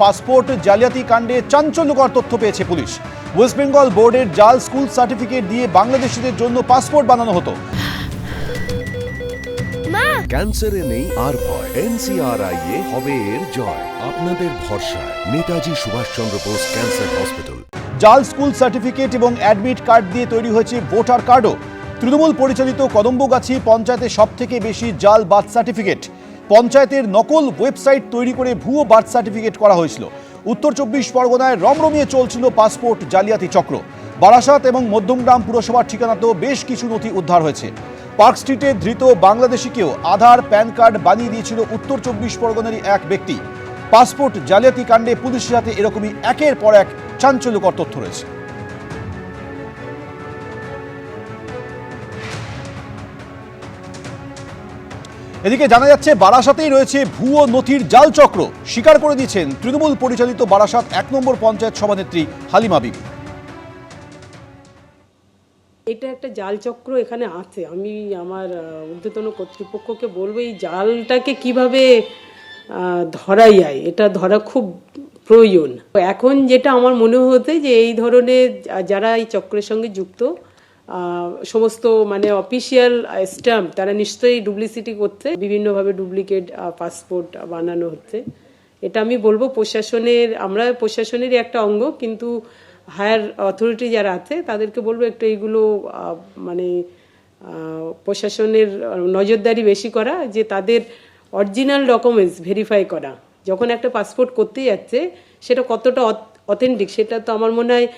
Passport জালিয়াতি কাণ্ডে চাঞ্চল্যকর তথ্য পেয়েছে পুলিশ। ওয়েস্ট বেঙ্গল বোর্ডের জাল স্কুল সার্টিফিকেট দিয়ে বাংলাদেশিদের জন্য পাসপোর্ট বানানো হতো। ক্যান্সারে নেই আর ভয়। এনসিআরআই এ হবে এর জয়। আপনাদের ভরসা নেতাজি সুভাষচন্দ্র বোস ক্যান্সার হসপিটাল। জাল স্কুল সার্টিফিকেট এবং অ্যাডমিট কার্ড দিয়ে তৈরি হয়েছে ভোটার কার্ডও। তৃণমূল পরিচালিত কদম্বগাছি পঞ্চায়েতে সব থেকে বেশি জাল বার্থ সার্টিফিকেট। পঞ্চায়েতের নকল ওয়েবসাইট তৈরি করে ভুয়ো বার্থ সার্টিফিকেট করা হয়েছিল। উত্তর চব্বিশ পরগনায় রমরমিয়ে চলছিল পাসপোর্ট জালিয়াতি চক্র। বারাসাত এবং মধ্যমগ্রাম পুরসভার ঠিকানাতেও বেশ কিছু নথি উদ্ধার হয়েছে। পার্ক স্ট্রিটে ধৃত বাংলাদেশিকেও আধার, প্যান কার্ড বানিয়ে দিয়েছিল উত্তর চব্বিশ পরগনারই এক ব্যক্তি। পাসপোর্ট জালিয়াতি কাণ্ডে পুলিশের হাতে এরকমই একের পর এক চাঞ্চল্যকর তথ্য রয়েছে। এদিকে জানা যাচ্ছে, বারাসাতেই রয়েছে ভুয়ো নথির জাল চক্র। স্বীকার করে দিয়েছেন তৃণমূল পরিচালিত বারাসাত এক নম্বর পঞ্চায়েত সভানেত্রী হালিমা বিবি। এটা একটা জাল চক্র এখানে আছে। আমি আমার ঊর্ধ্বতন কর্তৃপক্ষকে বলব, এই জালটাকে কীভাবে ধরা যায়, এটা ধরা খুব প্রয়োজন। এখন যেটা আমার মনে হতে যে, এই ধরনের যারা এই চক্রের সঙ্গে যুক্ত সমস্ত মানে অফিসিয়াল স্ট্যাম্প তারা নিশ্চয়ই ডুপ্লিসিটি করছে, বিভিন্নভাবে ডুপ্লিকেট পাসপোর্ট বানানো হচ্ছে। এটা আমি বলব প্রশাসনের, আমরা প্রশাসনেরই একটা অঙ্গ, কিন্তু হায়ার অথরিটি যারা আছে, তাদেরকে বলব একটু এইগুলো মানে প্রশাসনের নজরদারি বেশি করা, যে তাদের অরিজিনাল ডকুমেন্টস ভেরিফাই করা। যখন একটা পাসপোর্ট করতে যাচ্ছে, সেটা কতটা অথেন্টিক সেটা তো আমার মনে হয়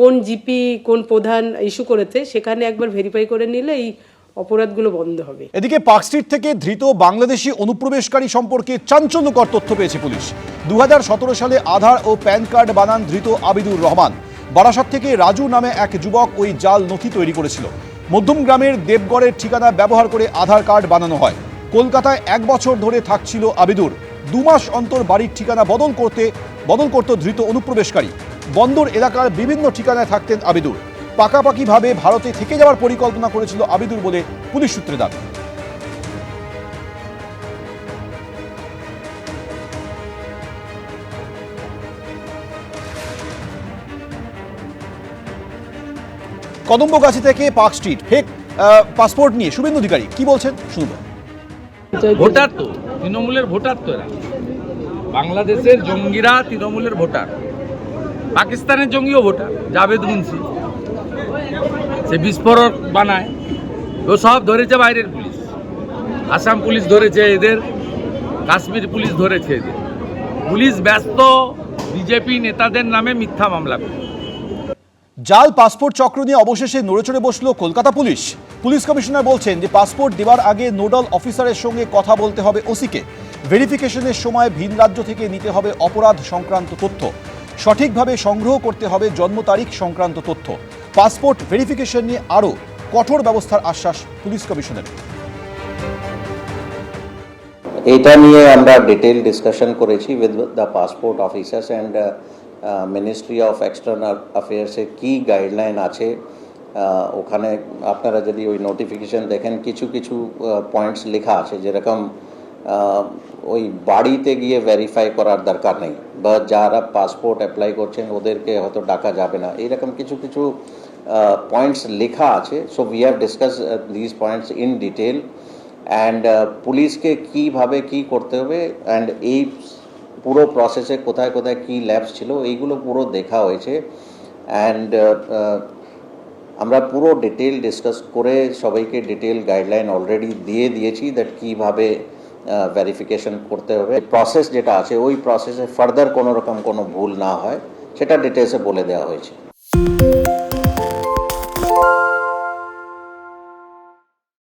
কোন জিপি, কোন প্রধান ইস্যু করেছে, সেখানে একবার ভেরিফাই করে নিলে এই অপরাধগুলো বন্ধ হবে। এদিকে পার্ক স্ট্রিট থেকে ধৃত বাংলাদেশি অনুপ্রবেশকারী সম্পর্কে চাঞ্চল্যকর তথ্য পেয়েছে পুলিশ। দু হাজার সতেরো সালে আধার ও প্যান কার্ড বানান ধৃত আবিদুর রহমান। বারাসাত থেকে রাজু নামে এক যুবক ওই জাল নথি তৈরি করেছিল। মধ্যম গ্রামের দেবগড়ের ঠিকানা ব্যবহার করে আধার কার্ড বানানো হয়। কলকাতায় এক বছর ধরে থাকছিল আবিদুর। দু মাস অন্তর বাড়ির ঠিকানা বদল করতে বদল করত ধৃত অনুপ্রবেশকারী। বন্দর এলাকার বিভিন্ন ঠিকানায় থাকতেন আবিদুর পাকাপাকিভাবে ভারতে থেকে যাওয়ার পরিকল্পনা করেছিল আবিদুর বলে পুলিশ সূত্রে দাবি। কদম্বগাছি থেকে পার্ক স্ট্রিট। ফেক পাসপোর্ট নিয়ে শুভেন্দু অধিকারী, কি বলছেন? শুনব। ভোটার তো, তৃণমূলের ভোটার তো এরা। বাংলাদেশের জঙ্গিরা তৃণমূলের ভোটার, পাকিস্তানের জঙ্গিও ভোটার, জাভেদ মুন্সি। সে বিস্ফোরক বানায়, ও সব ধরেছে বাইরের পুলিশ। আসাম পুলিশ ধরেছে এদের, কাশ্মীর পুলিশ ধরেছে এদের। পুলিশ ব্যস্ত, বিজেপি নেতাদের নামে মিথ্যা মামলা জাল, পাসপোর্ট চক্র নিয়ে অবশেষে নড়েচড়ে বসল কলকাতা পুলিশ। পুলিশ কমিশনার বলছেন যে পাসপোর্ট দেওয়ার আগে নোডাল অফিসারের সঙ্গে কথা বলতে হবে ওসিকে। ভেরিফিকেশনের সময় ভিন রাজ্য থেকে নিতে হবে অপরাধ সংক্রান্ত তথ্য। সঠিকভাবে সংগ্রহ করতে হবে জন্ম তারিখ সংক্রান্ত তথ্য। পাসপোর্ট ভেরিফিকেশন নিয়ে আরও কঠোর ব্যবস্থার আশ্বাস পুলিশ কমিশনের। এটা নিয়ে আমরা ডিটেল ডিসকাশন করেছি with the passport officers and ministry of external অ্যাফেয়ার্সের কী গাইডলাইন আছে। ওখানে আপনারা যদি ওই নোটিফিকেশন দেখেন, কিছু কিছু পয়েন্টস লেখা আছে, যেরকম ওই বাড়িতে গিয়ে ভেরিফাই করার দরকার নেই। বা যারা পাসপোর্ট অ্যাপ্লাই করছেন, ওদেরকে হয়তো ডাকা যাবে না। এইরকম কিছু কিছু পয়েন্টস লেখা আছে। So we have discuss this points in detail and পুলিশকে কীভাবে কি করতে হবে? অ্যান্ড এই পুরো প্রসেসে কোথায় কোথায় কী ল্যাবস ছিল, এইগুলো পুরো দেখা হয়েছে। অ্যান্ড আমরা পুরো ডিটেল ডিসকাস করে সবাইকে ডিটেল গাইডলাইন অলরেডি দিয়ে দিয়েছি দ্যাট কীভাবে ভেরিফিকেশন করতে হবে। প্রসেস যেটা আছে, ওই প্রসেসে ফার্দার কোনো রকম কোনো ভুল না হয়, সেটা ডিটেলসে বলে দেওয়া হয়েছে।